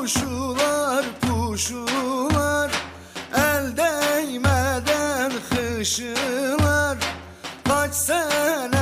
Kuşular kuşular. El değmeden hışılar Kaç sene